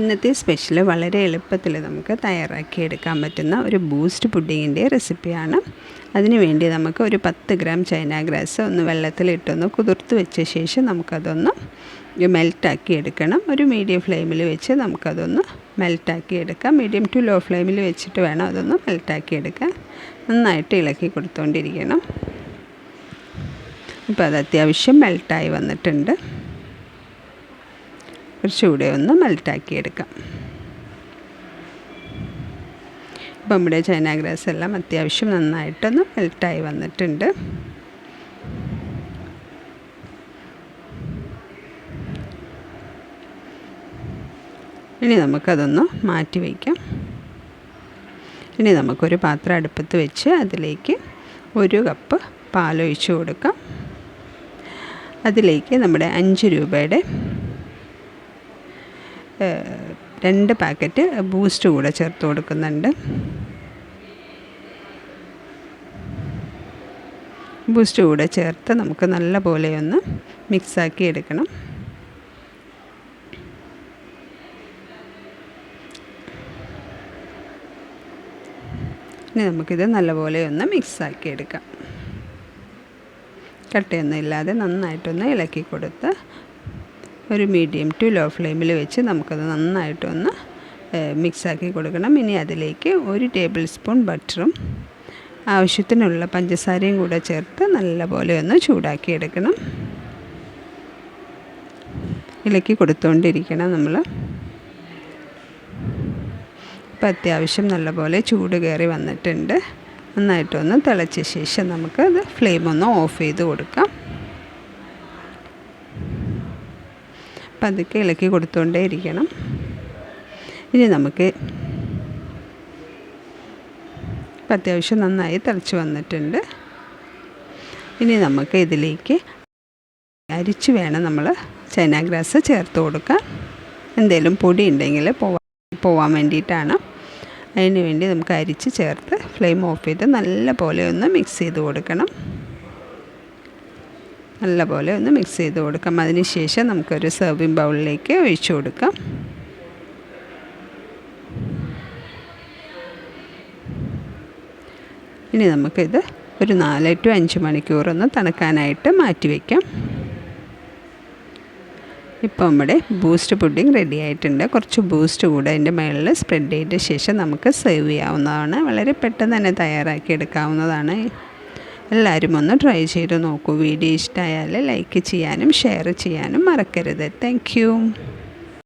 ഇന്നത്തെ സ്പെഷ്യൽ വളരെ എളുപ്പത്തിൽ നമുക്ക് തയ്യാറാക്കി എടുക്കാൻ പറ്റുന്ന ഒരു ബൂസ്റ്റ് പുഡിങ്ങിന്റെ റെസിപ്പിയാണ് അതിനുവേണ്ടി നമുക്ക് ഒരു പത്ത് ഗ്രാം ചൈന ഗ്രാസ് ഒന്ന് വെള്ളത്തിലിട്ടൊന്ന് കുതിർത്ത് വെച്ച ശേഷം നമുക്കതൊന്ന് മെൽറ്റാക്കി എടുക്കണം. ഒരു മീഡിയം ഫ്ലെയിമിൽ വെച്ച് നമുക്കതൊന്ന് മെൽറ്റാക്കി എടുക്കാം. മീഡിയം ടു ലോ ഫ്ലെയിമിൽ വെച്ചിട്ട് വേണം അതൊന്ന് മെൽറ്റാക്കി എടുക്കാൻ. നന്നായിട്ട് ഇളക്കി കൊടുത്തുകൊണ്ടിരിക്കണം ഇപ്പോൾ അത് അത്യാവശ്യം മെൽട്ടായി വന്നിട്ടുണ്ട്. കുറച്ചുകൂടെ ഒന്ന് മെൽറ്റാക്കിയെടുക്കാം ഇപ്പം നമ്മുടെ ചൈന ഗ്രാസ് എല്ലാം അത്യാവശ്യം നന്നായിട്ടൊന്ന് മെൽട്ടായി വന്നിട്ടുണ്ട്. ഇനി നമുക്കതൊന്ന് മാറ്റി വയ്ക്കാം. ഇനി നമുക്കൊരു പാത്രം അടുപ്പത്ത് വെച്ച് അതിലേക്ക് ഒരു കപ്പ് പാലൊഴിച്ച് കൊടുക്കാം. അതിലേക്ക് നമ്മുടെ അഞ്ച് രൂപയുടെ രണ്ട് പാക്കറ്റ് ബൂസ്റ്റ് കൂടെ ചേർത്ത് കൊടുക്കുന്നുണ്ട്. ബൂസ്റ്റ് കൂടെ ചേർത്ത് നമുക്ക് നല്ല പോലെ ഒന്ന് മിക്സാക്കി എടുക്കണം. ഇനി നമുക്കിത് നല്ലപോലെ ഒന്ന് മിക്സാക്കി എടുക്കാം. കട്ടയൊന്നും ഇല്ലാതെ നന്നായിട്ടൊന്ന് ഇളക്കി കൊടുത്ത് ഒരു മീഡിയം ടു ലോ ഫ്ലെയിമിൽ വെച്ച് നമുക്കത് നന്നായിട്ടൊന്ന് മിക്സാക്കി കൊടുക്കണം. ഇനി അതിലേക്ക് ഒരു ടേബിൾ സ്പൂൺ ബട്ടറും ആവശ്യത്തിനുള്ള പഞ്ചസാരയും കൂടെ ചേർത്ത് നല്ലപോലെ ഒന്ന് ചൂടാക്കിയെടുക്കണം ഇളക്കി കൊടുത്തുകൊണ്ടിരിക്കണം നമ്മൾ ഇപ്പം അത്യാവശ്യം നല്ലപോലെ ചൂട് കയറി വന്നിട്ടുണ്ട്. നന്നായിട്ടൊന്ന് തിളച്ച ശേഷം നമുക്ക് അത് ഫ്ലെയിം ഒന്ന് ഓഫ് ചെയ്ത് കൊടുക്കാം. പതുക്കെ ഇളക്കി കൊടുത്തുകൊണ്ടേ ഇരിക്കണം. ഇനി നമുക്ക് അത്യാവശ്യം നന്നായി തിളച്ച് വന്നിട്ടുണ്ട്. ഇനി നമുക്ക് ഇതിലേക്ക് അരിച്ച് വേണം നമ്മൾ ചൈന ഗ്രാസ് ചേർത്ത് കൊടുക്കാൻ. എന്തെങ്കിലും പൊടി ഉണ്ടെങ്കിൽ പോവാൻ പോവാൻ വേണ്ടിയിട്ടാണ്. അതിന് വേണ്ടി നമുക്ക് അരിച്ച് ചേർത്ത് ഫ്ലെയിം ഓഫ് ചെയ്ത് നല്ല പോലെ ഒന്ന് മിക്സ് ചെയ്ത് കൊടുക്കണം. നല്ല പോലെ ഒന്ന് മിക്സ് ചെയ്ത് കൊടുക്കാം. അതിന് ശേഷം നമുക്കൊരു സെർവിങ് ബൗളിലേക്ക് ഒഴിച്ചു കൊടുക്കാം. ഇനി നമുക്കിത് ഒരു നാല് ടു അഞ്ച് മണിക്കൂറൊന്ന് തണുക്കാനായിട്ട് മാറ്റി വയ്ക്കാം ഇപ്പോൾ നമ്മുടെ ബൂസ്റ്റ് പുഡിംഗ് റെഡി ആയിട്ടുണ്ട്. കുറച്ച് ബൂസ്റ്റ് കൂടെ അതിന്റെ മുകളിൽ സ്പ്രെഡ് ചെയ്ത ശേഷം നമുക്ക് സെർവ് ചെയ്യാവുന്നതാണ്. വളരെ പെട്ടെന്ന് തന്നെ തയ്യാറാക്കി എടുക്കാവുന്നതാണ്. എല്ലാവരും ഒന്ന് ട്രൈ ചെയ്ത് നോക്കൂ. വീഡിയോ ഇഷ്ടമായാൽ ലൈക്ക് ചെയ്യാനും ഷെയർ ചെയ്യാനും മറക്കരുത്. താങ്ക്